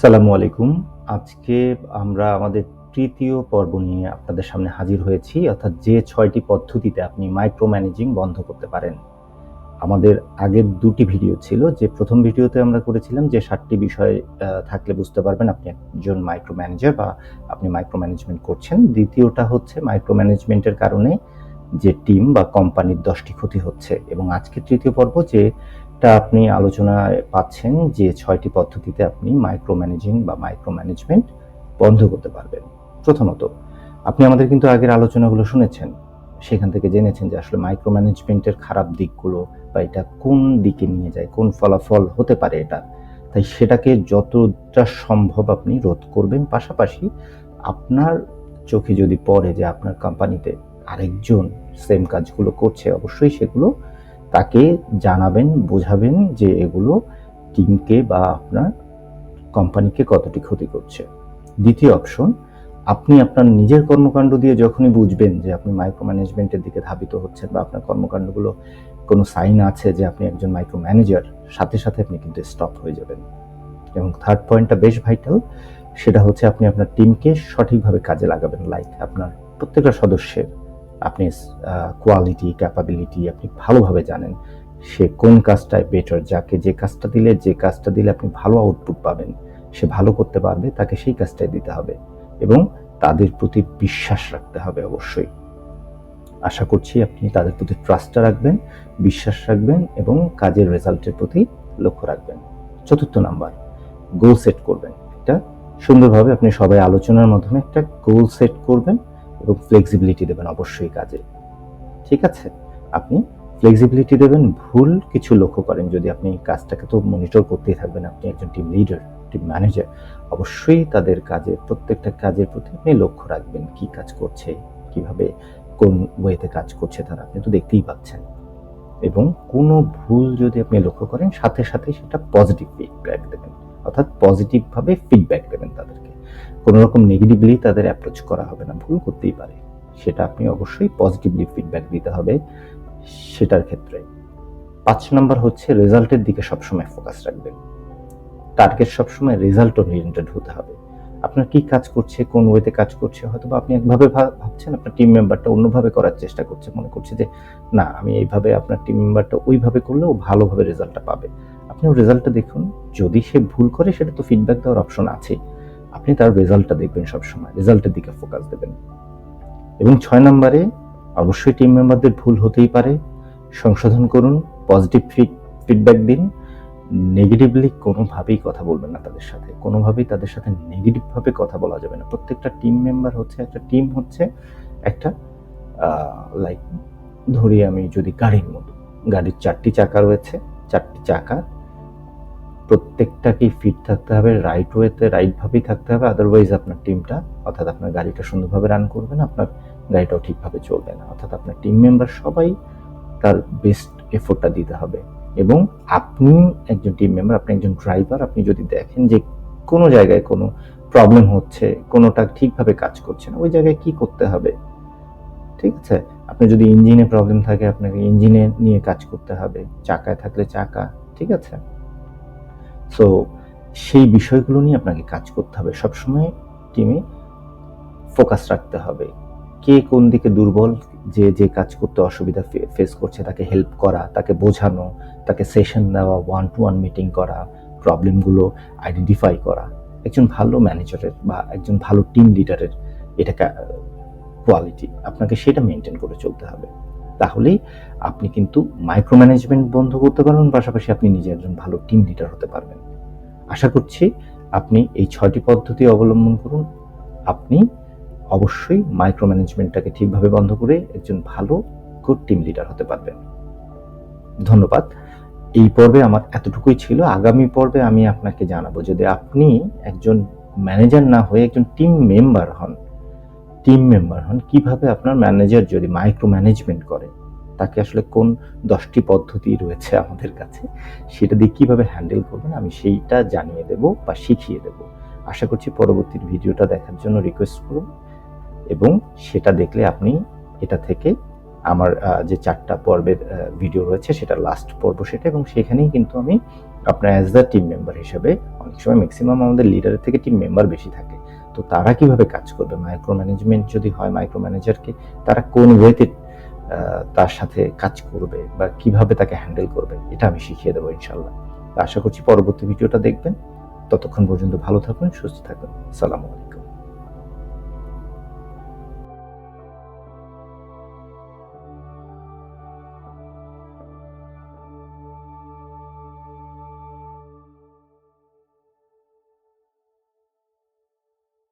সালামু আলাইকুম। আজকে আমরা আমাদের তৃতীয় পর্ব নিয়ে আপনাদের সামনে হাজির হয়েছি, অর্থাৎ যে ছয়টি পদ্ধতিতে আপনি মাইক্রো ম্যানেজিং বন্ধ করতে পারেন। আমাদের আগের দুটি ভিডিও ছিল, যে প্রথম ভিডিওতে আমরা করেছিলাম যে সাতটি বিষয় থাকলে বুঝতে পারবেন আপনি একজন মাইক্রো ম্যানেজার বা আপনি মাইক্রো ম্যানেজমেন্ট করছেন। দ্বিতীয়টা হচ্ছে মাইক্রো ম্যানেজমেন্টের কারণে যে টিম বা কোম্পানির দশটি ক্ষতি হচ্ছে। এবং আজকে তৃতীয় পর্ব যে টা আপনি আলোচনায় পাচ্ছেন যে ছয়টি পদ্ধতিতে আপনি মাইক্রো ম্যানেজিং বা মাইক্রো ম্যানেজমেন্ট বন্ধ করতে পারবেন। প্রথমত, আপনি আমাদের কিন্তু আগের আলোচনাগুলো শুনেছেন। সেখান থেকে জেনেছেন যে আসলে মাইক্রো ম্যানেজমেন্টের খারাপ দিকগুলো বা এটা কোন দিকে নিয়ে যায়, কোন ফলাফল হতে পারে এটা। তাই সেটাকে যতটা সম্ভব আপনি রোধ করবেন। পাশাপাশি আপনার চোখে যদি পড়ে যে আপনার কোম্পানিতে আরেকজন সেম কাজগুলো করছে, অবশ্যই সেগুলো তাকে জানাবেন, বোঝাবেন যে এগুলো টিমকে বা আপনার কোম্পানিকে কতটি ক্ষতি করছে। দ্বিতীয় অপশন, আপনি আপনার নিজের কর্মকাণ্ড দিয়ে যখনই বুঝবেন যে আপনি মাইক্রো ম্যানেজমেন্টের দিকে ধাবিত হচ্ছেন বা আপনার কর্মকাণ্ডগুলো কোনো সাইন আছে যে আপনি একজন মাইক্রো ম্যানেজার সাথে সাথে আপনি কিন্তু স্টপ হয়ে যাবেন। এবং থার্ড পয়েন্টটা বেশ ভাইটাল সেটা হচ্ছে আপনি আপনার টিমকে সঠিকভাবে কাজে লাগাবেন লাইক আপনার প্রত্যেকটা সদস্যের। আপনি কোয়ালিটি ক্যাপাবিলিটি আপনি ভালোভাবে জানেন সে কোন কাজটায় বেটার যাকে যে কাজটা দিলে, যে কাজটা দিলে আপনি ভালো আউটপুট পাবেন, সে ভালো করতে পারবে, তাকে সেই কাজটাই দিতে হবে এবং তাদের প্রতি বিশ্বাস রাখতে হবে অবশ্যই। আশা করছি আপনি তাদের প্রতি ট্রাস্টটা রাখবেন, বিশ্বাস রাখবেন এবং কাজের রেজাল্টের প্রতি লক্ষ্য রাখবেন। চতুর্থ নাম্বার গোল সেট করবেন। একটা সুন্দরভাবে আপনি সবাই আলোচনার মাধ্যমে একটা গোল সেট করবেন। এবং ফ্লেক্সিবিলিটি দেবেন অবশ্যই কাজে। ঠিক আছে? আপনি ফ্লেক্সিবিলিটি দেবেন, ভুল কিছু লক্ষ্য করেন। যদি আপনি কাজটাকে তো মনিটর করতেই থাকবেন, আপনি একজন টিম লিডার টিম ম্যানেজার অবশ্যই তাদের কাজে প্রত্যেকটা কাজের প্রতি আপনি লক্ষ্য রাখবেন কি কাজ করছে, কীভাবে, কোন ওয়েতে কাজ করছে তারা। আপনি তো দেখতেই পাচ্ছেন। এবং কোনো ভুল যদি আপনি লক্ষ্য করেন, সাথে সাথে সেটা পজিটিভ ফিডব্যাক দেবেন। অর্থাৎ পজিটিভভাবে ফিডব্যাক দেবেন তাদেরকে কোনো রকম নেগেটিভলি তাদের অ্যাপ্রোচ করা হবে না, ভুল করতেই পারে। সেটা আপনি অবশ্যই পজিটিভলি ফিডব্যাক দিতে হবে সেটার ক্ষেত্রে। পাঁচ নম্বর হচ্ছে রেজাল্টের দিকে সবসময় ফোকাস রাখবেন। টার্গেট সবসময় রেজাল্ট ওরিয়েন্টেড হতে হবে। আপনার কি কাজ করছে, কোন ওয়েতে কাজ করছে হয়তো বা আপনি একভাবে ভাবছেন আপনার টিম মেম্বারটা অন্যভাবে করার চেষ্টা করছে, মনে করছে যে, না, আমি এইভাবে আপনার টিম মেম্বারটা ওইভাবে করলেও ভালোভাবে রেজাল্টটা পাবে। আপনি রেজাল্টটা দেখুন। যদি সে ভুল করে, সেটা তো ফিডব্যাক দেওয়ার অপশন আছে। আপনি তার রেজাল্টটা দেখবেন সবসময়। রেজাল্টের দিকে ফোকাস দেবেন। এবং ছয় নম্বরে অবশ্যই টিম মেম্বারদের ভুল হতেই পারে। সংশোধন করুন পজিটিভ ফিডব্যাক দিন। নেগেটিভলি কোনোভাবেই কথা বলবেন না তাদের সাথে। কোনোভাবেই তাদের সাথে নেগেটিভভাবে কথা বলা যাবে না। প্রত্যেকটা টিম মেম্বার হচ্ছে, একটা টিম হচ্ছে, একটা লাইক ধরি আমি যদি গাড়ির মতো। গাড়ির চারটি চাকা রয়েছে, চারটি চাকা প্রত্যেকটাকেই ফিট থাকতে হবে রাইট ওয়েতে রাইটভাবেই থাকতে হবে আদারওয়াইজ আপনার টিমটা অর্থাৎ আপনার গাড়িটা সুন্দরভাবে রান করবে না, আপনার গাড়িটাও ঠিকভাবে চলবে না। অর্থাৎ আপনার টিম মেম্বার সবাই তার বেস্ট এফোর্টটা দিতে হবে। এবং আপনি একজন টিম মেম্বার আপনি একজন ড্রাইভার আপনি যদি দেখেন যে কোনো জায়গায় কোনো প্রবলেম হচ্ছে, কোনোটা ঠিকভাবে কাজ করছে না, ওই জায়গায় কি করতে হবে? ঠিক আছে? আপনি যদি ইঞ্জিনে প্রবলেম থাকে, আপনাকে ইঞ্জিনে নিয়ে কাজ করতে হবে, চাকায় থাকলে চাকা, ঠিক আছে? সো সেই বিষয়গুলো নিয়ে আপনাকে কাজ করতে হবে। সবসময় টিমে ফোকাস রাখতে হবে। কে কোন দিকে দুর্বল, যে যে কাজ করতে অসুবিধা ফেস করছে, তাকে হেল্প করা, তাকে বোঝানো, তাকে সেশন দেওয়া ওয়ান টু ওয়ান মিটিং করা প্রবলেমগুলো আইডেন্টিফাই করা। একজন ভালো ম্যানেজারের বা একজন ভালো টিম লিডারের এটা কোয়ালিটি আপনাকে সেটা মেনটেন করে চলতে হবে। তাহলেই আপনি কিন্তু মাইক্রো ম্যানেজমেন্ট বন্ধ করতে পারবেন, পাশাপাশি আপনি নিজে একজন ভালো টিম লিডার হতে পারবেন। আশা করছি আপনি এই ছয়টি পদ্ধতি অবলম্বন করুন। আপনি অবশ্যই মাইক্রো ম্যানেজমেন্টটাকে ঠিকভাবে বন্ধ করে একজন ভালো গুড টিম লিডার হতে পারবেন। ধন্যবাদ। এই পর্বে আমার এতটুকুই ছিল। আগামী পর্বে আমি আপনাকে জানাব যদি আপনি একজন ম্যানেজার না হয়ে একজন টিম মেম্বার হন টিম মেম্বার হন, কীভাবে আপনার ম্যানেজার যদি মাইক্রো ম্যানেজমেন্ট করে, তাকে আসলে কোন দশটি পদ্ধতি রয়েছে আমাদের কাছে, সেটা দিয়ে কীভাবে হ্যান্ডেল করবেন, আমি সেইটা জানিয়ে দেব বা শিখিয়ে দেব। আশা করছি পরবর্তী ভিডিওটা দেখার জন্য রিকোয়েস্ট করুন এবং সেটা দেখলে আপনি এটা থেকে আমার যে চারটা পর্বের ভিডিও রয়েছে, সেটা লাস্ট পর্ব সেটা এবং সেখানেই কিন্তু আমি আপনার অ্যাজ দ্য টিম মেম্বার হিসেবে অনেক সময় ম্যাক্সিমাম আমাদের লিডারের থেকে টিম মেম্বার বেশি থাকে। তো তারা কীভাবে কাজ করবে? মাইক্রো ম্যানেজমেন্ট যদি হয় মাইক্রো ম্যানেজারকে তারা কোন ওয়েতে তার সাথে কাজ করবে বা কীভাবে তাকে হ্যান্ডেল করবে, এটা আমি শিখিয়ে দেবো ইনশাল্লাহ আশা করছি পরবর্তী ভিডিওটা দেখবেন। ততক্ষণ পর্যন্ত ভালো থাকুন, সুস্থ থাকুন। সালামু আলাইকুম।